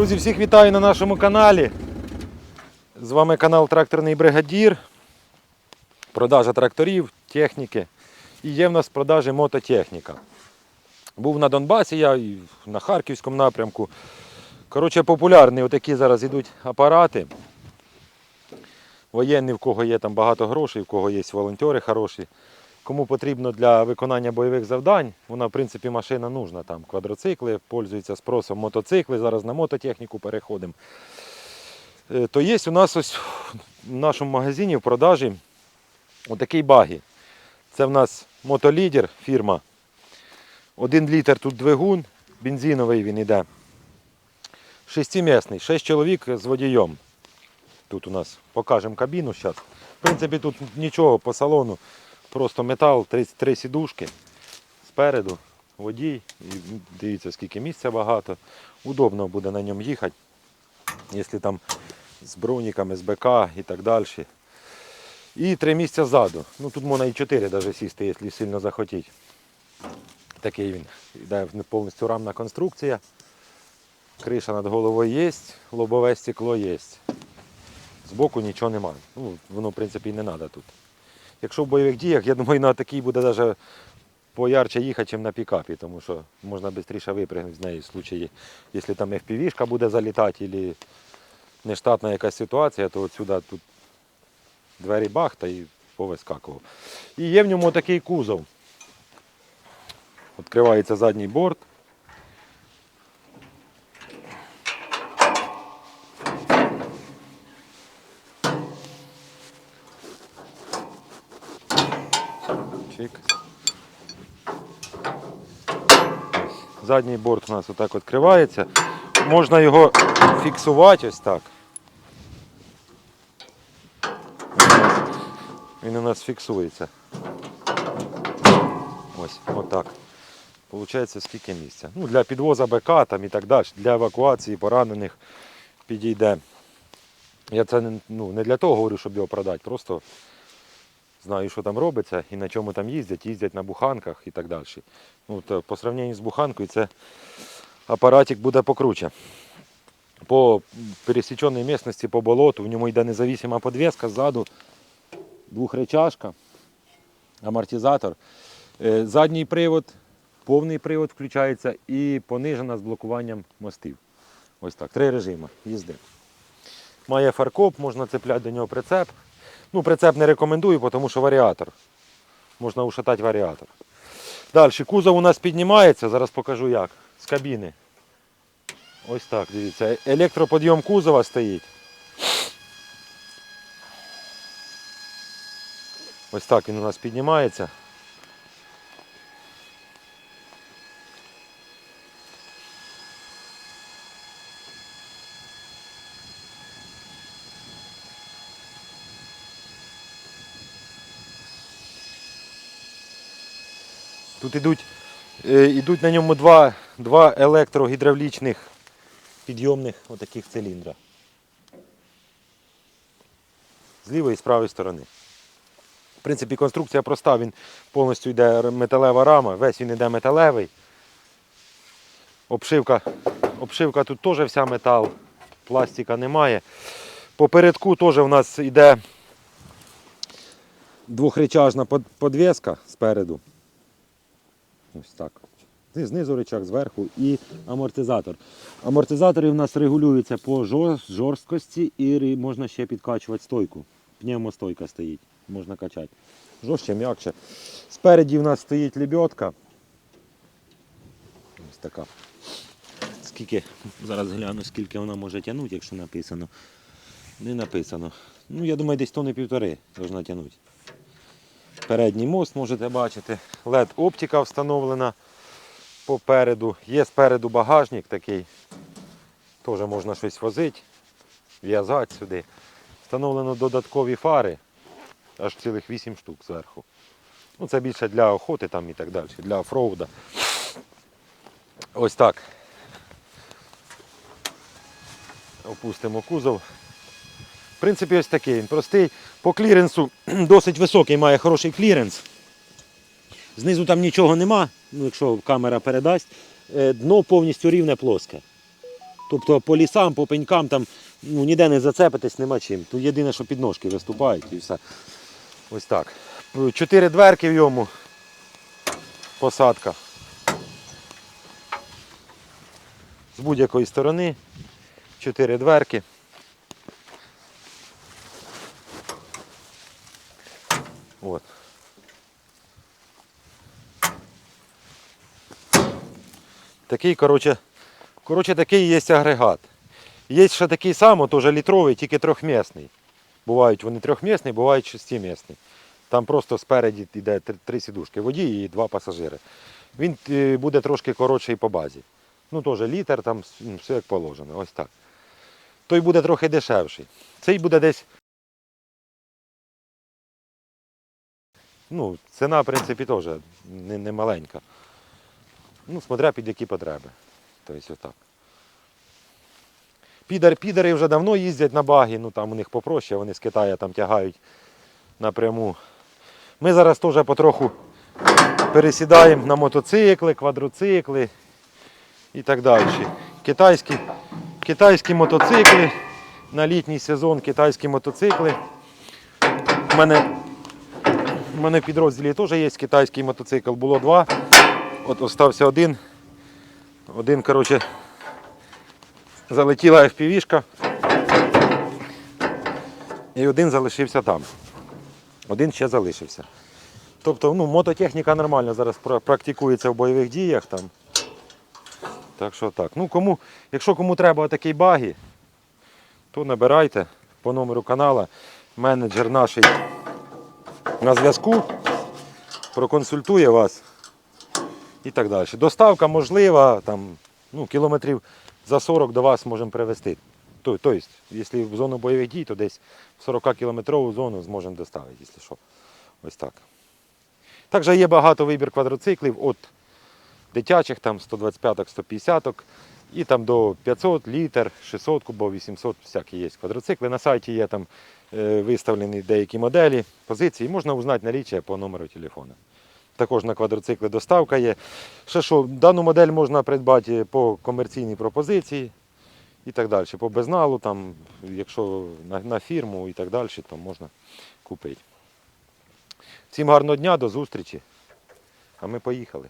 Друзі, всіх вітаю на нашому каналі. З вами канал Тракторний Бригадір. Продажа тракторів, техніки. І є в нас в продажі мототехніка. Був на Донбасі, я і на Харківському напрямку. Коротше, популярні отакі зараз йдуть апарати. Воєнні, в кого є там багато грошей, в кого є волонтери хороші. Кому потрібно для виконання бойових завдань, вона, в принципі, машина нужна. Там квадроцикли, пользуються спросом мотоцикли, зараз на мототехніку переходимо. Е, То є у нас ось в нашому магазині в продажі отакий багі. Це в нас мотолідер фірма. Один літр тут двигун, бензиновий він іде. Шестимісний, шість чоловік з водієм. Тут у нас покажемо кабіну зараз. В принципі, тут нічого по салону. Просто метал, три, три сідушки спереду, водій. І дивіться, скільки місця багато. Удобно буде на ньому їхати, якщо там з броніками, з БК і так далі. І три місця ззаду. Ну тут можна і чотири навіть сісти, якщо сильно захотіть. Такий він. Йде повністю рамна конструкція. Криша над головою є, лобове стекло є. Збоку нічого немає. Ну, воно, в принципі, і не треба тут. Якщо в бойових діях, я думаю, на такій буде навіть поярче їхати, ніж на пікапі, тому що можна швидше випрягнути з неї в случаї, якщо там FPV-шка буде залітати, або нештатна якась ситуація, то от сюди тут двері бахта і повискакував. І є в ньому такий кузов. Відкривається задній борт. Чик. Задній борт у нас отак відкривається. Можна його фіксувати ось так. Він у нас фіксується. Ось, отак. Получається скільки місця. Ну, для підвоза БК там і так далі, для евакуації поранених підійде. Я це ну, не для того говорю, щоб його продати, просто знаю, що там робиться і на чому там їздять, їздять на буханках і так далі. Ну, то по сравненню з буханкою це апаратик буде покруче. По пересіченій місцевості, по болоту, в ньому йде независима подвеска ззаду, двохречашка, амортизатор. Е, Задній привод, повний привод включається і понижена з блокуванням мостів. Ось так, три режими їзди. Має фаркоп, можна цепляти до нього прицеп. Ну, прицеп не рекомендую, тому що варіатор. Можна ушатати варіатор. Далі, кузов у нас піднімається, зараз покажу як. З кабіни. Ось так, дивіться. Електроподйом кузова стоїть. Ось так він у нас піднімається. Тут ідуть, е, ідуть на ньому два, два електрогідравлічних підйомних отаких циліндра. З лівої і з правої сторони. В принципі, конструкція проста, він повністю йде металева рама, весь він йде металевий. Обшивка, обшивка тут теж вся метал, пластика немає. Попередку теж у нас йде двохречажна под- подвеска спереду. Ось так. Зни- Знизу рычаг, зверху і амортизатор. Амортизатори в нас регулюються по жорсткості і можна ще підкачувати стойку. Пневмостойка стоїть, можна качати. Жорстче, м'якше. Спереді в нас стоїть лебедка. Ось така. Скільки, зараз гляну, скільки вона може тягнути, якщо написано. Не написано. Ну, я думаю, десь тони півтори можна тягнути. Передній мост можете бачити. LED оптика встановлена попереду. Є спереду багажник такий. Теж можна щось возити, в'язати сюди. Встановлено додаткові фари, аж цілих 8 штук зверху. Ну, це більше для охоти там і так далі, для офроуда. Ось так. Опустимо кузов. В принципі, ось такий він простий. По кліренсу досить високий, має хороший кліренс. Знизу там нічого нема, ну, якщо камера передасть. Е, Дно повністю рівне плоске. Тобто по лісам, по пенькам там ну, ніде не зацепитись, нема чим. Тут єдине, що підножки виступають і все. Ось так. Чотири дверки в йому. Посадка. З будь-якої сторони. Чотири дверки. Такий, коротше, коротше, такий є агрегат. Є ще такий самий, теж літровий, тільки трьохмісний. Бувають вони трьохмісні, бувають шестимісні. Там просто спереді йде три, сідушки, водій і два пасажири. Він е, буде трошки коротший по базі. Ну, теж літр, там ну, все як положено, ось так. Той буде трохи дешевший. Цей буде десь. Ну, ціна, в принципі, теж не маленька. Ну, смотря під які потреби. Тобто отак. Підар, підари вже давно їздять на багі, ну там у них попроще, вони з Китаю там тягають напряму. Ми зараз теж потроху пересідаємо на мотоцикли, квадроцикли і так далі. Китайські, китайські мотоцикли, на літній сезон китайські мотоцикли. У мене, у мене в підрозділі теж є китайський мотоцикл, було два. От остався один. Один, коротше, залетіла FPV-шка. І один залишився там. Один ще залишився. Тобто ну, мототехніка нормально зараз практикується в бойових діях. Там. Так що так. Ну, кому, якщо кому треба такий багі, то набирайте по номеру канала. Менеджер наш на зв'язку, проконсультує вас і так далі. Доставка можлива, там, ну, кілометрів за 40 до вас можемо привезти. Тобто, якщо в зону бойових дій, то десь в 40 кілометрову зону зможемо доставити, якщо що. Ось так. Також є багато вибір квадроциклів від дитячих, там 125-ок, 150-ок, і там до 500 літр, 600 кубов, 800, всякі є квадроцикли. На сайті є там е, виставлені деякі моделі, позиції. Можна узнати наліччя по номеру телефону. Також на квадроцикли доставка є. Ще що, дану модель можна придбати по комерційній пропозиції і так далі. По безналу, там, якщо на, на фірму і так далі, то можна купити. Всім гарного дня, до зустрічі. А ми поїхали.